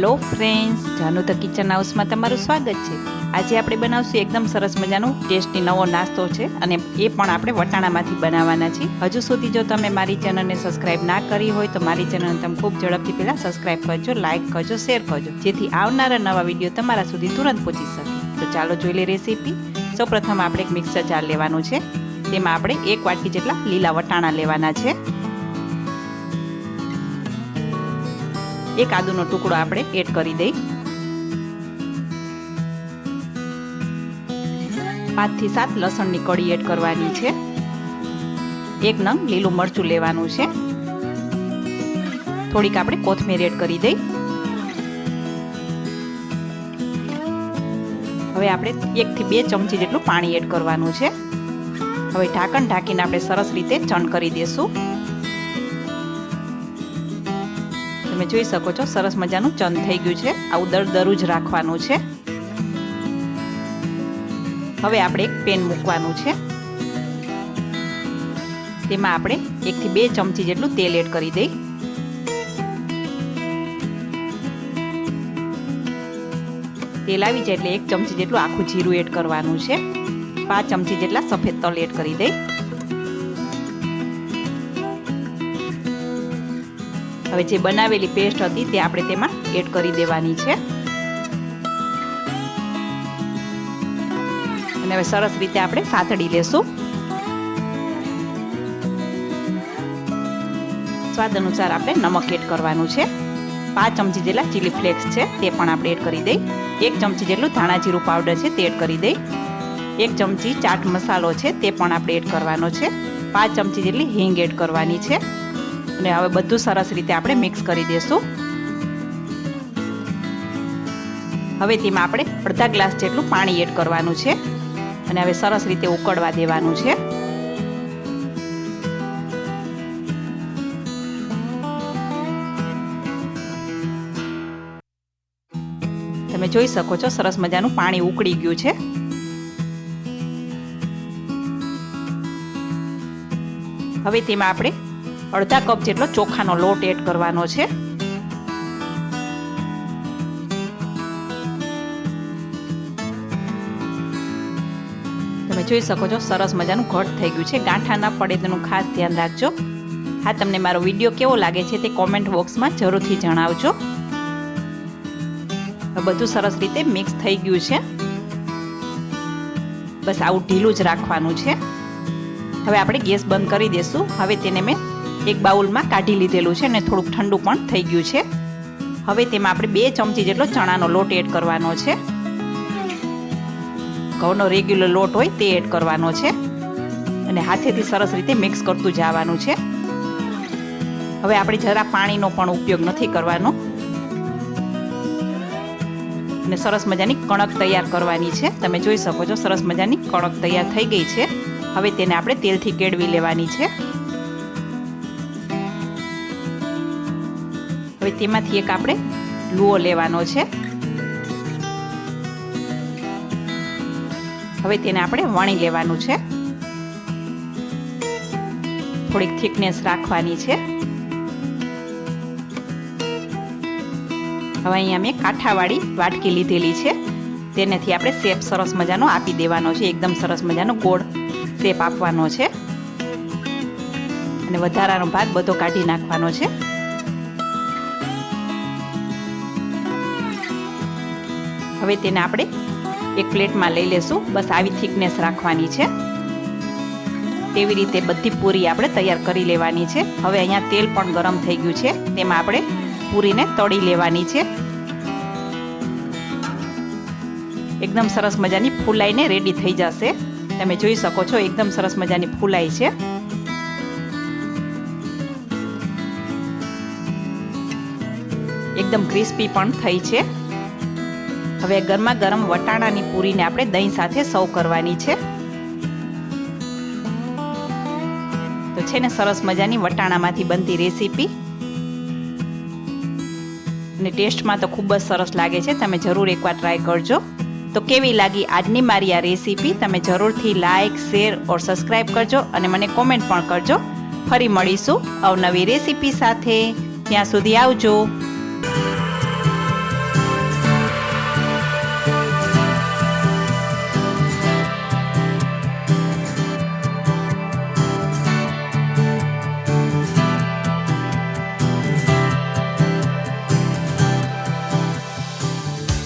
Hello friends Janu the kitchen હાઉસમાં તમારું સ્વાગત છે. આજે આપણે બનાવશું એકદમ સરસ મજાનો ટેસ્ટી નવો નાસ્તો છે અને એ પણ આપણે વટાણામાંથી બનાવવાના છીએ. હજુ સુધી જો તમે મારી ચેનલને સબસ્ક્રાઇબ ના કરી હોય તો મારી ચેનલને તમે ખૂબ ઝડપથી પહેલાં સબસ્ક્રાઇબ કરજો લાઇક કરજો શેર કરજો, જેથી આવનારા નવા વીડિયો તમારા સુધી તુરંત પહોંચી શકે. તો ચાલો જોઈ લઈએ રેસીપી સૌપ્રથમ આપણે એક મિક્સર જાર લેવાનું છે. તેમાં આપણે એક વાટકી જેટલા લીલા વટાણા લેવાના છે. એક આદુનો ટુકડો આપણે એડ કરી દઈ. પાંચથી સાત લસણની કળી એડ કરવાની છે. એક નંગ લીલું મરચું લેવાનું છે. થોડીક આપણે કોથમીર એડ કરી દઈ. હવે આપણે એકથી બે ચમચી જેટલું પાણી એડ કરવાનું છે. હવે ઢાંકણ ઢાંકીને આપણે સરસ રીતે ચણ કરી દેશું. તમે જોઈ શકો છો, સરસ મજાનું ચંદ થઈ ગયું છે. આવું દર દરું રાખવાનું છે. હવે આપણે એક પેન મૂકવાનું છે. તેમાં આપણે એકથી બે ચમચી જેટલું તેલ એડ કરી દઈ. તેલ આવી જાય એટલે એક ચમચી જેટલું આખું જીરું એડ કરવાનું છે. પાંચ ચમચી જેટલા સફેદ તલ એડ કરી દઈ. હવે જે બનાવેલી પેસ્ટ હતી તે આપણે તેમાં એડ કરી દેવાની છે. અને હવે સરસ રીતે આપણે સાતડી લેશું. સ્વાદ અનુસાર આપણે નમક એડ કરવાનું છે. પાંચ ચમચી જેટલા ચીલી ફ્લેક્સ છે, તે પણ આપણે એડ કરી દઈ. એક ચમચી જેટલું ધાણા જીરું પાવડર છે, તે એડ કરી દઈ. એક ચમચી ચાટ મસાલો છે, તે પણ આપણે એડ કરવાનો છે. પાંચ ચમચી જેટલી હિંગ એડ કરવાની છે. અને હવે બધું સરસ રીતે આપણે મિક્સ કરી દઈશું હવે તેમાં આપણે અડધા ગ્લાસ જેટલું પાણી એડ કરવાનું છે અને હવે સરસ રીતે ઉકળવા દેવાનું છે. તમે જોઈ શકો છો સરસ મજાનું પાણી ઉકળી ગયું છે. હવે તેમાં આપણે અડધા કપ જેટલો ચોખાનો લોટ એડ કરવાનો છે. તમે જોઈ શકો છો, સરસ મજાનું ઘટ થઈ ગયું છે. ગાંઠા ના પડે તેનું ખાસ ધ્યાન રાખજો. હા, તમને મારો વીડિયો કેવો લાગે છે તે કોમેન્ટ બોક્સમાં જરૂરથી જણાવજો. બધું સરસ રીતે મિક્સ થઈ ગયું છે. બસ આવું ઢીલું જ રાખવાનું છે. હવે આપણે ગેસ બંધ કરી દઈશું હવે તેને મેં એક બાઉલમાં કાઢી લીધેલું છે અને થોડુંક ઠંડુ પણ થઈ ગયું છે. હવે તેમાં આપણે બે ચમચી જેટલો ચણાનો લોટ એડ કરવાનો છે. ઘઉંનો રેગ્યુલર લોટ હોય તે એડ કરવાનો છે. અને હાથેથી સરસ રીતે મિક્સ કરતું જવાનું છે. હવે આપણે જરા પાણીનો પણ ઉપયોગ નથી કરવાનો. અને સરસ મજાની કણક તૈયાર કરવાની છે. તમે જોઈ શકો છો સરસ મજાની કણક તૈયાર થઈ ગઈ છે. હવે તેને આપણે તેલથી કેળવી લેવાની છે. હવે તેમાંથી એક આપણે લુઓ લેવાનો છે. હવે તેને આપણે વણી લેવાનું છે. થોડીક થિકનેસ રાખવાની છે. હવે અહીંયા મેં કાંઠાવાળી વાટકી લીધેલી છે. તેનેથી આપણે શેપ સરસ મજાનો આપી દેવાનો છે. એકદમ સરસ મજાનો ગોળ શેપ આપવાનો છે. અને વધારાનો ભાગ બધો કાઢી નાખવાનો છે. હવે તેને આપણે એક પ્લેટમાં લઈ લેશું. બસ આવી થિકનેસ રાખવાની છે. તેવી રીતે બધી પૂરી આપણે તૈયાર કરી લેવાની છે. હવે અહીંયા તેલ પણ ગરમ થઈ ગયું છે. તેમાં આપણે પૂરીને તળી લેવાની છે. એકદમ સરસ મજાની ફૂલાઈને રેડી થઈ જશે. તમે જોઈ શકો છો, એકદમ સરસ મજાની ફૂલાઈ છે. એકદમ ક્રિસ્પી પણ થઈ છે. હવે ગરમા ગરમ વટાણાની પૂરીને આપણે દહીં સાથે સર્વ કરવાની છે. તો છે ને સરસ મજાની વટાણામાંથી બનતી રેસીપી. અને ટેસ્ટમાં તો ખૂબ જ સરસ લાગે છે. તમે જરૂર એકવાર ટ્રાય કરજો. તો કેવી લાગી આજની મારી આ રેસીપી? તમે જરૂરથી લાઇક શેર ઓર સબસ્ક્રાઈબ કરજો અને મને કોમેન્ટ પણ કરજો. ફરી મળીશું અવનવી રેસીપી સાથે. ત્યાં સુધી આવજો.